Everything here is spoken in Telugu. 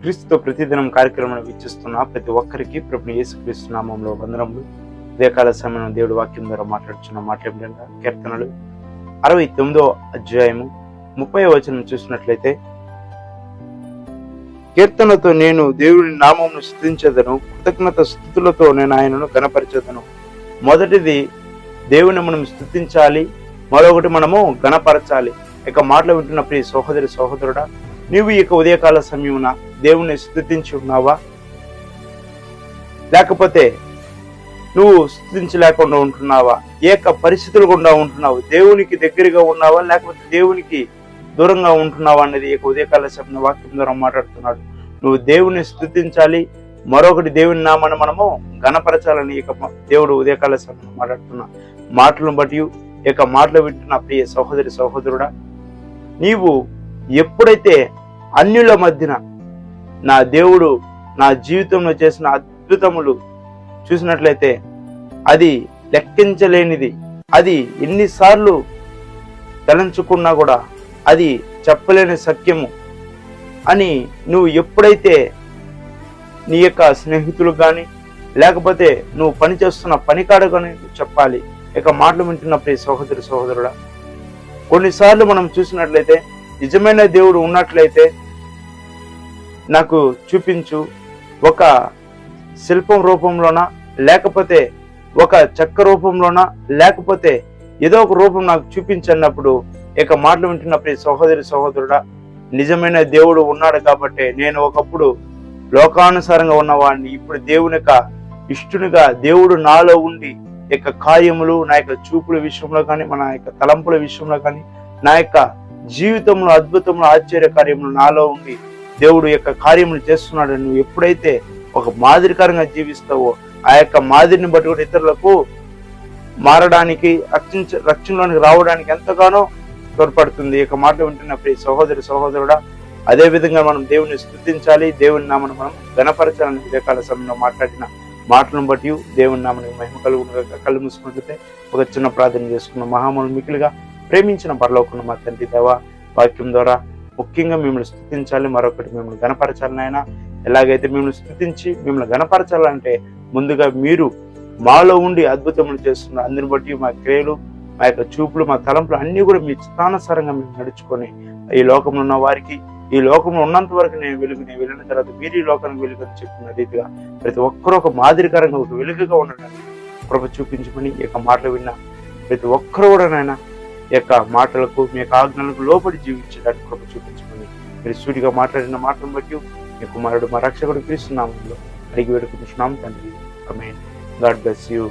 క్రీస్తుతో ప్రతిదినం కార్యక్రమాన్ని వీక్షిస్తున్న ప్రతి ఒక్కరికి ప్రభు యేసుక్రీస్తు నామంలో వందనములు. ఉదయకాల సమయం దేవుడి వాక్యం ద్వారా మాట్లాడుచున్న మాట్లాడేట కీర్తనలు అరవై తొమ్మిదో అధ్యాయము ముప్పై వచనం చూసినట్లయితే కీర్తనతో నేను దేవుని నామమును స్థుతించదను కృతజ్ఞత స్థుతులతో నేను ఆయనను గణపరచదను మొదటిది దేవుని మనం స్థుతించాలి మరొకటి మనము గణపరచాలి ఇక మాటలు వింటున్న ప్రియ సహోదరి సహోదరుడా నీవు ఇక ఉదయకాల సమయమున దేవుణ్ణి స్థుతించి ఉన్నావా? లేకపోతే నువ్వు స్థుతించలేకుండా ఉంటున్నావా? ఏక పరిస్థితులు గుండా ఉంటున్నావు. దేవునికి దగ్గరగా ఉన్నావా? లేకపోతే దేవునికి దూరంగా ఉంటున్నావా అనేది ఇక ఉదయకాల సమయం వాక్యం ద్వారా మాట్లాడుతున్నాడు. నువ్వు దేవుని స్థుతించాలి. మరొకటి దేవుని నామాన్ని మనము గణపరచాలని ఇక దేవుడు ఉదయకాల సమయం మాట్లాడుతున్నా. మాటలను బట్టి ఇక మాటలు వింటున్న ప్రియ సహోదరి సహోదరుడా నీవు ఎప్పుడైతే అన్యుల మధ్యన నా దేవుడు నా జీవితంలో చేసిన అద్భుతములు చూసినట్లయితే అది లెక్కించలేనిది. అది ఎన్నిసార్లు తలంచుకున్నా కూడా అది చెప్పలేని సత్యము అని నువ్వు ఎప్పుడైతే నీ యొక్క స్నేహితులు కానీ లేకపోతే నువ్వు పని చేస్తున్న కానీ చెప్పాలి. ఇక మాటలు వింటున్న ప్రియ సహోదరి సహోదరుడా కొన్నిసార్లు మనం చూసినట్లయితే నిజమైన దేవుడు ఉన్నట్లయితే నాకు చూపించు ఒక శిల్పం రూపంలోనా లేకపోతే ఒక చెక్క రూపంలోనా లేకపోతే ఏదో ఒక రూపం నాకు చూపించన్నప్పుడు ఇక మాటలు వింటున్నప్పుడు సహోదరి సహోదరుడా నిజమైన దేవుడు ఉన్నాడు కాబట్టి నేను ఒకప్పుడు లోకానుసారంగా ఉన్నవాడిని ఇప్పుడు దేవుని యొక్క ఇష్టునిగా దేవుడు నాలో ఉండి యొక్క కార్యములు నా యొక్క చూపుల విషయంలో కానీ మన యొక్క తలంపుల విషయంలో కానీ నా యొక్క జీవితంలో అద్భుతంలో ఆశ్చర్య కార్యములు నాలో ఉండి దేవుడు యొక్క కార్యములు చేస్తున్నాడు నువ్వు ఎప్పుడైతే ఒక మాదిరికరంగా జీవిస్తావో ఆ యొక్క మాదిరిని బట్టి కూడా ఇతరులకు మారడానికి రక్షించ రక్షణలోనికి రావడానికి ఎంతగానో తోడ్పడుతుంది. ఈ యొక్క మాట వింటున్న ప్రతి సహోదరి సహోదరుడా అదే విధంగా మనం దేవుని స్థుతించాలి. దేవుని నామను మనం గణపరచాలని వివేకాల సమయంలో మాట్లాడిన మాటలను బట్టి దేవుని నామని మహిమ కలుగు కళ్ళు మూసుకుంటే ఒక చిన్న ప్రార్థన చేసుకున్న మహాములు మిగిలిగా ప్రేమించిన పరలోకున్న మా తండ్రి దేవ వాక్యం ద్వారా ముఖ్యంగా మిమ్మల్ని స్థుతించాలి మరొకటి మిమ్మల్ని గణపరచాలి నాయన. ఎలాగైతే మిమ్మల్ని స్థుతించి మిమ్మల్ని గణపరచాలంటే ముందుగా మీరు మాలో ఉండి అద్భుతములు చేస్తున్న అందరిని బట్టి మా క్రియలు మా యొక్క చూపులు మా తలంపులు అన్నీ కూడా మీ చిత్తానుసారంగా మేము నడుచుకొని ఈ లోకంలో ఉన్న వారికి ఈ లోకంలో ఉన్నంత వరకు నేను వెలుగు నేను వెళ్ళిన తర్వాత మీరు ఈ లోకానికి వెలుగు అని చెప్పిన రీతిగా ప్రతి ఒక్కరూ ఒక మాదిరికరంగా ఒక వెలుగుగా ఉండడానికి కృప చూపించమని ఈ యొక్క మాటలు విన్న. ప్రతి ఒక్కరు కూడా నాయన యొక్క మాటలకు మీ యొక్క ఆజ్ఞలకు లోపడి జీవించడానికి కృప చూపించమని మీరు సూటిగా మాట్లాడిన మాటను బట్టి మీ కుమారుడు మా రక్షకుడు క్రీస్తున్నామంలో అడిగి వేడుకుంటున్నాం తండ్రి. Amen God bless you.